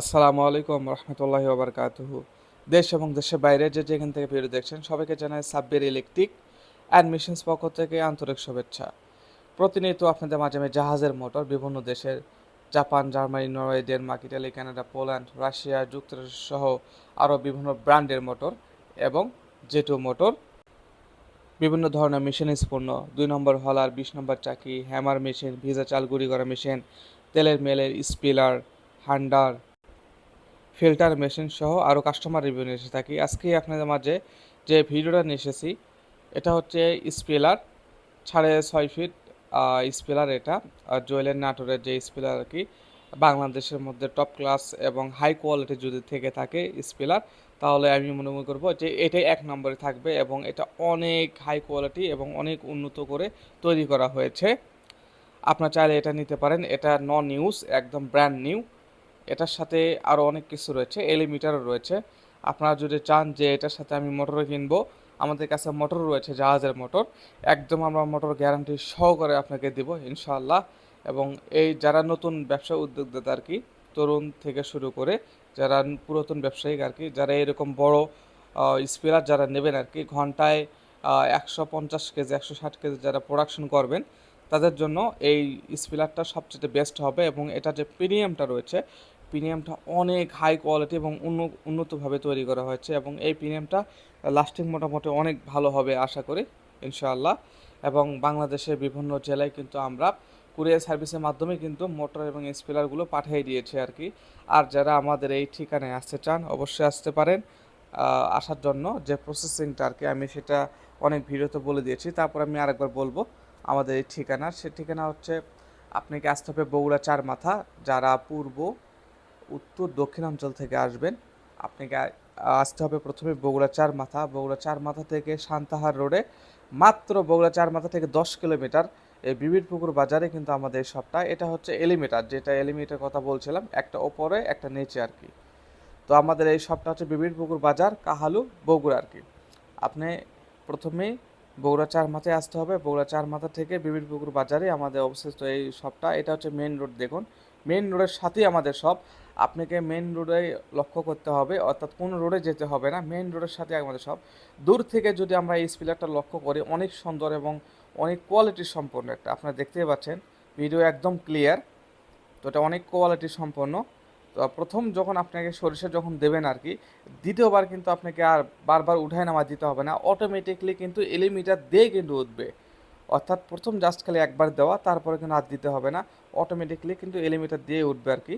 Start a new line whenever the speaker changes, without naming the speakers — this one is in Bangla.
আসসালামু আলাইকুম রহমতুল্লাহি ওবরকাতুহ। দেশ এবং দেশের বাইরে যে যেখান থেকে ভিডিও দেখছেন, সবাইকে জানাই সাব্বির ইলেকট্রিক অ্যান্ড মিশনস পক্ষ থেকে আন্তরিক শুভেচ্ছা। প্রতিনিয়ত আপনাদের মাঝে আমি জাহাজের মোটর, বিভিন্ন দেশের Japan, Germany, Norway, Denmark, Italy, Canada, Poland, Russia, যুক্তরাষ্ট্র সহ আরও বিভিন্ন ব্র্যান্ডের মোটর এবং জেটু মোটর, বিভিন্ন ধরনের মেশিন পণ্য, দুই নম্বর হলার, বিশ নম্বর চাকি, হ্যামার মেশিন, ভিজা চাল গুঁড়ি করা মেশিন, তেলের মেলের স্পিলার, হান্ডার ফিল্টার মেশিন সহ আরও কাস্টমার রিভিউ নিয়ে এসে থাকি। আজকে আপনাদের মাঝে যে ভিডিওটা নিয়ে এসেছি, এটা হচ্ছে স্পেলার, সাড়ে ছয় ফিট স্পেলার এটা। জুয়েলের নাটোরের যে স্পেলার আর কি, বাংলাদেশের মধ্যে টপ ক্লাস এবং হাই কোয়ালিটি যদি থেকে থাকে স্পেলার, তাহলে আমি মনে মনে করব যে এটাই এক নম্বরে থাকবে এবং এটা অনেক হাই কোয়ালিটি এবং অনেক উন্নত করে তৈরি করা হয়েছে। আপনার চাইলে এটা নিতে পারেন। এটা নন ইউজ একদম ব্র্যান্ড নিউ এটার সাথে আরও অনেক কিছু রয়েছে, এলিমিটারও রয়েছে। আপনারা যদি চান যে এটার সাথে আমি মোটর কিনবো, আমাদের কাছে মোটর রয়েছে, জাহাজের মোটর। একদম আমরা মোটর গ্যারান্টি সহকারে আপনাকে দিব, ইনশাআল্লাহ। এবং এই যারা নতুন ব্যবসা উদ্যোক্তা আর কি, তরুণ থেকে শুরু করে যারা পুরাতন ব্যবসায়িক আর কি, যারা এরকম বড় স্পিলার যারা নেবেন আর কি, ঘন্টায় একশো পঞ্চাশ কেজি, একশো ষাট কেজি যারা প্রোডাকশন করবেন, তাদের জন্য এই স্পিলারটা সবচেয়ে বেস্ট হবে। এবং এটা যে প্রিমিয়ামটা রয়েছে প্রিমিয়ামটা অনেক হাই কোয়ালিটি এবং উন্ন- উন্নতভাবে তৈরি করা হয়েছে এবং এই প্রিমিয়ামটা লাস্টিং মোটামুটি অনেক ভালো হবে আশা করি, ইনশাআল্লাহ। এবং বাংলাদেশের বিভিন্ন জেলায় কিন্তু আমরা কুরিয়ার সার্ভিসের মাধ্যমে কিন্তু মোটর এবং স্পিলারগুলো পাঠিয়ে দিয়েছে আর কি। আর যারা আমাদের এই ঠিকানায় আসতে চান, অবশ্যই আসতে পারেন। আসার জন্য যে প্রসেসিংটা আর কি, আমি সেটা অনেক ভিডিওতে বলে দিয়েছি। তারপর আমি আরেকবার বলব, আমাদের এই ঠিকানা, সে ঠিকানা হচ্ছে আপনাকে আসতে হবে বগুড়া চার মাথা যারা পূর্ব উত্তর দক্ষিণাঞ্চল থেকে আসবেন। আপনাকে আসতে হবে প্রথমে বগুড়া চার মাথা। বগুড়া চার মাথা থেকে সান্তাহার রোডে। মাত্র বগুড়া চার মাথা থেকে দশ কিলোমিটার। এই বিবিরপুকুর বাজারে কিন্তু আমাদের শপটা এটা হচ্ছে এলিমিটার। যেটা এলিমিটার কথা বলছিলাম, একটা ওপরে, একটা নিচে আর কি। তো আমাদের এই শপটা হচ্ছে বিবিরপুকুর বাজার, কাহালু, বগুড়া আর কি। আপনি প্রথমেই বগুড়া চার মাথায় আসতে হবে। বগুড়া চার মাথা থেকে বিবিরপুকুর বাজারে আমাদের অবস্থিত এই শপটা এটা হচ্ছে মেন রোড, দেখুন। মেন রোডের সাথেই আমাদের শপ আপনাকে মেন রোডে লক্ষ্য করতে হবে, অর্থাৎ কোন রোডে যেতে হবে না। মেন রোডের সাথে আমাদের সব। দূর থেকে যদি আমরা এই স্পিলারটা লক্ষ্য করি, অনেক সুন্দর এবং অনেক কোয়ালিটি সম্পন্ন একটা। আপনারা দেখতেই পাচ্ছেন ভিডিও একদম ক্লিয়ার তো এটা অনেক কোয়ালিটি সম্পন্ন। তো প্রথম যখন আপনাকে সরিষা যখন দেবেন আর কি দ্বিতীয়বার কিন্তু আপনাকে আর বারবার উঠায় নামা দিতে হবে না। অটোমেটিকলি কিন্তু এলিমিটার দিয়ে কিন্তু উঠবে। অর্থাৎ প্রথম জাস্ট খালি একবার দেওয়া, তারপরে কিন্তু আর দিতে হবে না। অটোমেটিকলি কিন্তু এলিমিটার দিয়ে উঠবে আর কি